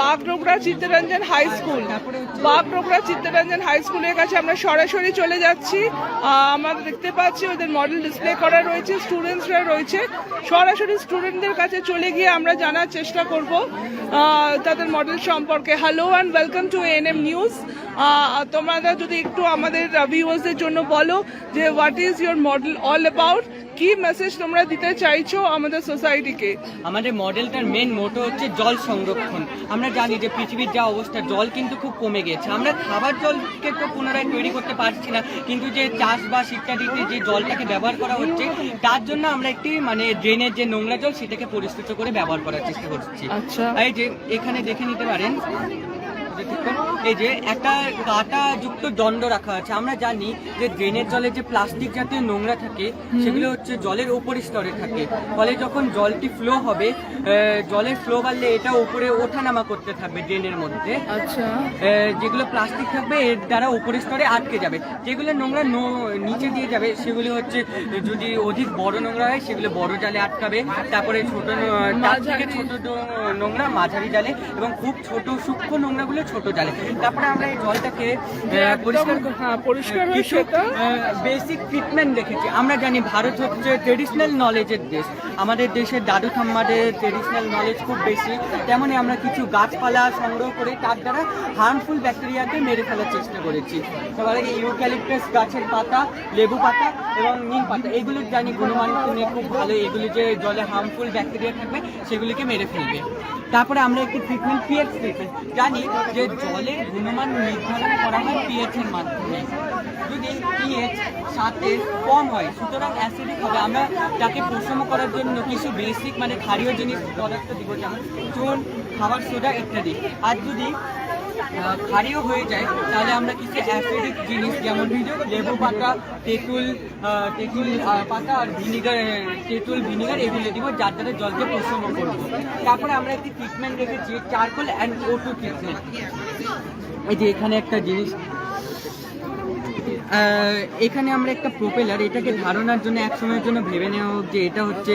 Bagdogra Chittaranjan high school. Bagdogra Chittaranjan high স্কুলের কাছে আমরা সরাসরি চলে যাচ্ছি। আমরা দেখতে পাচ্ছি ওদের মডেল ডিসপ্লে করা রয়েছে স্টুডেন্টসরা রয়েছে। সরাসরি স্টুডেন্টদের কাছে চলে গিয়ে আমরা জানার চেষ্টা করব তাদের মডেল সম্পর্কে। Hello and welcome to N M News তোমরা যদি একটু আমাদের ভিউয়ার্সদের জন্য বলো যে what is your model all about কি মেসেজ তোমরা দিতে চাইছো আমাদের সোসাইটিকে আমাদের মডেলটার মেন মোটো হচ্ছে জল সংরক্ষণ। আমরা জানি যে পৃথিবীর যা অবস্থা জল কিন্তু খুব কমে গেছে। আমরা খাবার জলকে তো পুনরায় তৈরি করতে পারছি না কিন্তু যে চাষবাস ইত্যাদিতে যে জলটাকে ব্যবহার করা হচ্ছে তার জন্য আমরা একটি মানে ড্রেনের যে নোংরা জল সেটাকে পরিস্থিত করে ব্যবহার করার চেষ্টা করছি। আচ্ছা। এই যে এখানে দেখে নিতে পারেন। এই যে একটা কাটা যুক্ত দণ্ড রাখা আছে। আমরা জানি যে ড্রেনের জলে যে প্লাস্টিক জাতীয় নোংরা থাকে সেগুলো হচ্ছে জলের উপর স্তরে থাকে। ফলে যখন জলটি ফ্লো হবে জলের ফ্লো বাড়লে এটা উপরে ওঠানামা করতে থাকবে ড্রেনের মধ্যে। আচ্ছা। যেগুলো প্লাস্টিক থাকবে এর দ্বারা উপরের স্তরে আটকে যাবে। যেগুলো নোংরা নিচে দিয়ে যাবে সেগুলি হচ্ছে যদি অধিক বড় নোংরা হয় সেগুলো বড় জালে আটকাবে। তারপরে ছোট নো- তার থেকে ছোট নোংরা মাঝারি জালে এবং খুব ছোট সূক্ষ্ম নোংরাগুলো ছোট জালে। তারপরে আমরা এই জলটাকে পরিষ্কার হ্যাঁ, পরিষ্কার কিছু বেসিক ট্রিটমেন্ট রেখেছি আমরা জানি ভারত হচ্ছে ট্রেডিশনাল নলেজের দেশ। আমাদের দেশের দাদু ঠাম্মাদের ট্রেডিশনাল নলেজ খুব বেশি। তেমনই আমরা কিছু গাছপালা সংগ্রহ করে তার দ্বারা হার্মফুল ব্যাকটেরিয়াকে মেরে ফেলার চেষ্টা করেছি। তারপরে ইউক্যালিপটাস গাছের পাতা লেবু পাতা এবং নিম পাতা এগুলো জানি গুণমান গুণে খুব ভালো এগুলি যে জলে হার্মফুল ব্যাকটেরিয়া থাকবে সেগুলিকে মেরে ফেলবে। তারপরে আমরা একটি ট্রিটমেন্ট পিএইচ ট্রিটমেন্ট জানি যে জলের গুণমান নির্ধারণ করা হয় পিএইচ এর মাধ্যমে। যদি পিএইচ সাথে কম হয়, সুতরাং অ্যাসিডিক হবে। আমরা তাকে প্রশম করার জন্য কিছু বেসিক মানে ক্ষারীয় জিনিস পদার্থ দিব, যেমন চুন, খাবার সোডা ইত্যাদি। আর যদি ক্ষারীয় হয়ে যায়, তাহলে আমরা কিছু অ্যাসিডিক জিনিস, যেমন লেবু পাতা, তেঁতুল তেঁতুল পাতা আর ভিনিগার, তেঁতুল, ভিনিগার এগুলো দিব, যার দ্বারা জলকে প্রশম করব। তারপরে আমরা একটি ট্রিটমেন্ট রেখেছি চারকোল অ্যান্ড ওটু ট্রিটমেন্ট এই যে এখানে একটা জিনিস এখানে আমরা একটা প্রোপেলার এটাকে ধারণার জন্য, এক সময়ের জন্য ভেবে নেওয়া হোক যে এটা হচ্ছে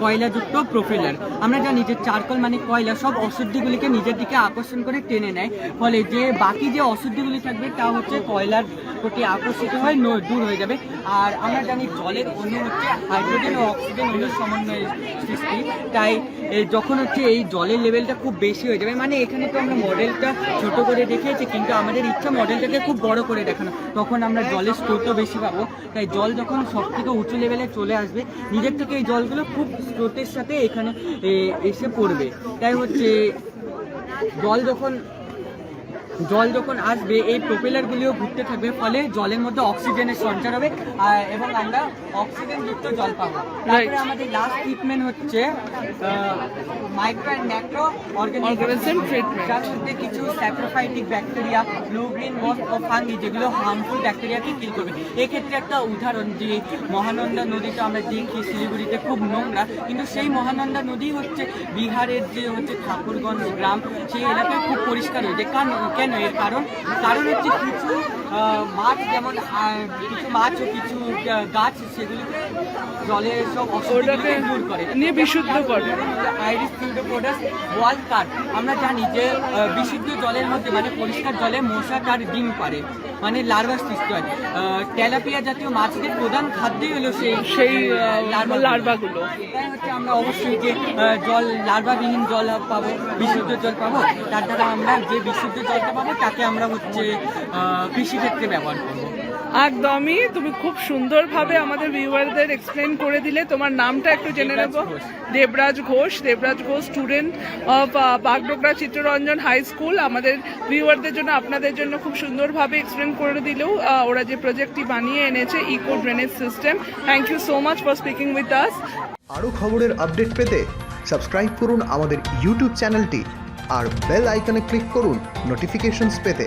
কয়লাযুক্ত প্রোপেলার আমরা জানি যে চারকল মানে কয়লা, সব অশুদ্ধিগুলিকে নিজের দিকে আকর্ষণ করে টেনে নেয়। ফলে যে বাকি যে অশুদ্ধিগুলি থাকবে, তা হচ্ছে কয়লার প্রতি আকর্ষিত হয় দূর হয়ে যাবে। আর আমরা জানি জলের অণু হচ্ছে হাইড্রোজেন ও অক্সিজেন অণুর সমন্বয়ে সৃষ্টি। তাই যখন হচ্ছে এই জলের লেভেলটা খুব বেশি হয়ে যাবে মানে এখানে তো আমরা মডেলটা ছোট করে দেখিয়েছি, কিন্তু আমাদের ইচ্ছা মডেলটাকে খুব বড় করে দেখানো। তখন আমরা জলের স্রোতও বেশি পাবো। তাই জল যখন সব থেকে উঁচু লেভেলে চলে আসবে, নিজের থেকে এই জলগুলো খুব স্রোতের সাথে এখানে এসে পড়বে। তাই হচ্ছে, জল যখন জল যখন আসবে এই প্রোপেলারগুলিও ঘুরতে থাকবে ফলে জলের মধ্যে অক্সিজেনের সঞ্চার হবে এবং আমরা অক্সিজেন যুক্ত জল পাবো। তারপরে আমাদের লাস্ট ট্রিটমেন্ট হচ্ছে মাইক্রো অ্যান্ড ম্যাক্রো treatment. যার মধ্যে কিছু saprophytic bacteria blue green most ও ফাঙ্গি যেগুলো হার্মফুল ব্যাকটেরিয়াকে কিল করবে। এক্ষেত্রে একটা উদাহরণ যে মহানন্দা নদীটা আমরা দেখি শিলিগুড়িতে খুব নোংরা কিন্তু সেই মহানন্দা নদী হচ্ছে বিহারের যে হচ্ছে ঠাকুরগঞ্জ গ্রাম সেই এলাকায় খুব পরিষ্কার হয়েছে। কারণ কেন এর কারণ। কারণ হচ্ছে কিছু মাছ যেমন কিছু মাছ ও কিছু গাছ সেগুলিকে জলে সব অসুবিধাকে দূর করে। নিয়ে বিশুদ্ধ করে। আইরিস ফিউডোপোডাস ওয়াল কাট আমরা জানি যে বিশুদ্ধ জলের মধ্যে মানে পরিষ্কার জলে মশা তার ডিম পারে মানে লার্ভা সৃষ্টি হয়। তেলাপিয়া জাতীয় মাছদের প্রধান খাদ্যই হলো সেই সেই লার্ভা লার্ভাগুলো। তাই হচ্ছে আমরা অবশ্যই যে জল লার্ভাবিহীন জল পাবো বিশুদ্ধ জল পাবো তার দ্বারা আমরা যে বিশুদ্ধ জলটা পাবো তাকে আমরা হচ্ছে আহ, কৃষিক্ষেত্রে ব্যবহার করব। একদমই তুমি খুব সুন্দরভাবে আমাদের ভিউয়ারদের এক্সপ্লেন করে দিলে। তোমার নামটা একটু জেনে নেব। Debraj Ghosh. Debraj Ghosh student of Bagdogra Chittaranjan high school আমাদের ভিউয়ারদের জন্য আপনাদের জন্য খুব সুন্দরভাবে এক্সপ্লেন করে দিলেও আহ, ওরা যে প্রজেক্টটি বানিয়ে এনেছে eco drainage system thank you so much for speaking with us আরও খবরের আপডেট পেতে সাবস্ক্রাইব করুন আমাদের ইউটিউব চ্যানেলটি আর বেল আইকনে ক্লিক করুন নোটিফিকেশনস পেতে।